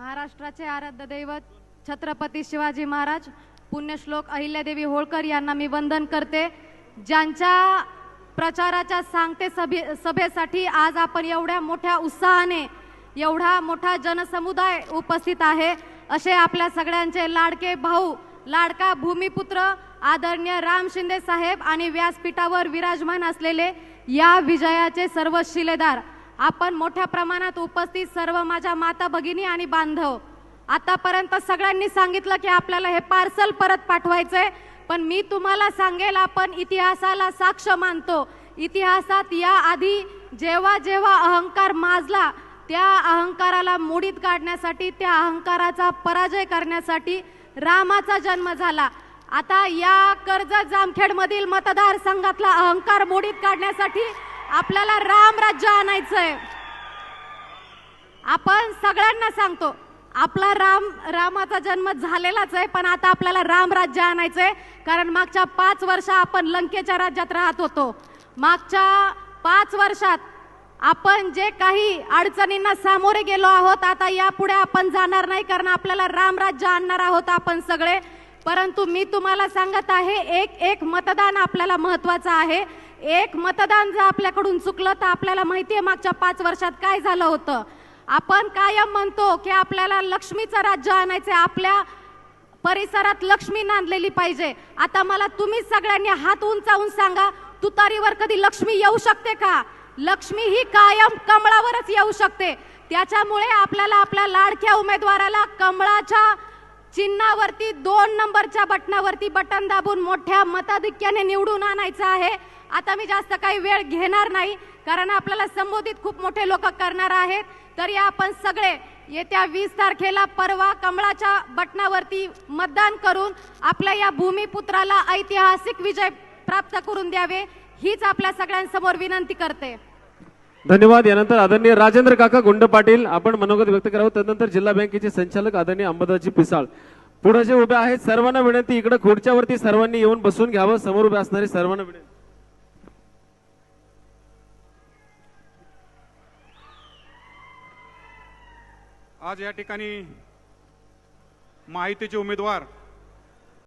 महाराष्ट्राचे आराध्य दैवत छत्रपती शिवाजी महाराज पुण्यश्लोक अहिल्यादेवी होळकर यांना मी वंदन करते. ज्यांच्या प्रचाराच्या सांगते सभे सभेसाठी आज आपण एवढ्या मोठ्या उत्साहाने एवढा मोठा जनसमुदाय उपस्थित आहे. असे आपल्या सगळ्यांचे लाडके भाऊ लाडका भूमिपुत्र आदरणीय राम शिंदे साहेब आणि व्यासपीठावर विराजमान असलेले या विजयाचे सर्व शिलेदार आपण मोठ्या प्रमाणात उपस्थित सर्व माझ्या माता भगिनी आणि बांधव. आतापर्यंत सगळ्यांनी सांगितलं की आपल्याला हे पार्सल परत पाठवायचंय पण मी तुम्हाला सांगेल आपण इतिहासाला साक्ष मानतो. इतिहासात या आधी जेव्हा जेव्हा अहंकार माजला त्या अहंकाराला मोडीत काढण्यासाठी त्या अहंकाराचा पराजय करण्यासाठी रामाचा जन्म झाला. आता या कर्जत जामखेड मधील मतदारसंघातला अहंकार मोडीत काढण्यासाठी आपल्याला राम राज्य आणायचंय. आपण सगळ्यांना सांगतो आपला राम रामाचा जन्म झालेलाच आहे पण आता आपल्याला राम राज्य आणायचंय. कारण मागच्या पाच वर्ष आपण लंकेच्या राज्यात राहत होतो. मागच्या पाच वर्षात आपण जे काही अडचणींना सामोरे गेलो आहोत आता यापुढे आपण जाणार नाही कारण आपल्याला राम राज्य आणणार आहोत आपण सगळे. परंतु मी तुम्हाला सांगत आहे एक एक मतदान आपल्याला महत्वाचं आहे. एक मतदान जर आपल्याकडून चुकलं तर आपल्याला माहिती आहे मागच्या पाच वर्षात काय झालं होतं. आपण कायम म्हणतो की आपल्याला लक्ष्मीचं राज्य आणायचं आपल्या परिसरात लक्ष्मी नांदलेली पाहिजे. आता मला तुम्ही सगळ्यांनी हात उंचावून सांगा तुतारीवर कधी लक्ष्मी येऊ शकते का? लक्ष्मी ही कायम कमळावरच येऊ शकते. त्याच्यामुळे आपल्याला आपल्या लाडक्या उमेदवाराला कमळाच्या चिन्हावरती दोन नंबरच्या बटनावरती बटन दाबून मोठ्या मताधिक्याने निवडून आणायचं आहे. आता मी जास्त काही वेळ घेणार नाही कारण आपल्याला संबोधित खूप मोठे लोक करणार आहेत. तरी आपण सगळे येत्या वीस तारखेला परवा कमळाच्या बटनावरती मतदान करून आपल्या या भूमिपुत्राला ऐतिहासिक विजय प्राप्त करून द्यावे हीच आपल्या सगळ्यांसमोर विनंती करते. धन्यवाद. यानंतर आदरणीय राजेंद्र काका गुंड पाटील. आपण मनोगत व्यक्त करावं. त्यानंतर जिल्हा बँकेचे संचालक आदरणीय अंबादाजी पिसाळ. पुढे जे उभे आहेत सर्वांना विनंती. इकडे खुर्च्यावरती सर्वांनी येऊन बसून घ्यावं. समोर उभे असणारे सर्वांना विनंती. आज या ठिकाणी माहितीचे उमेदवार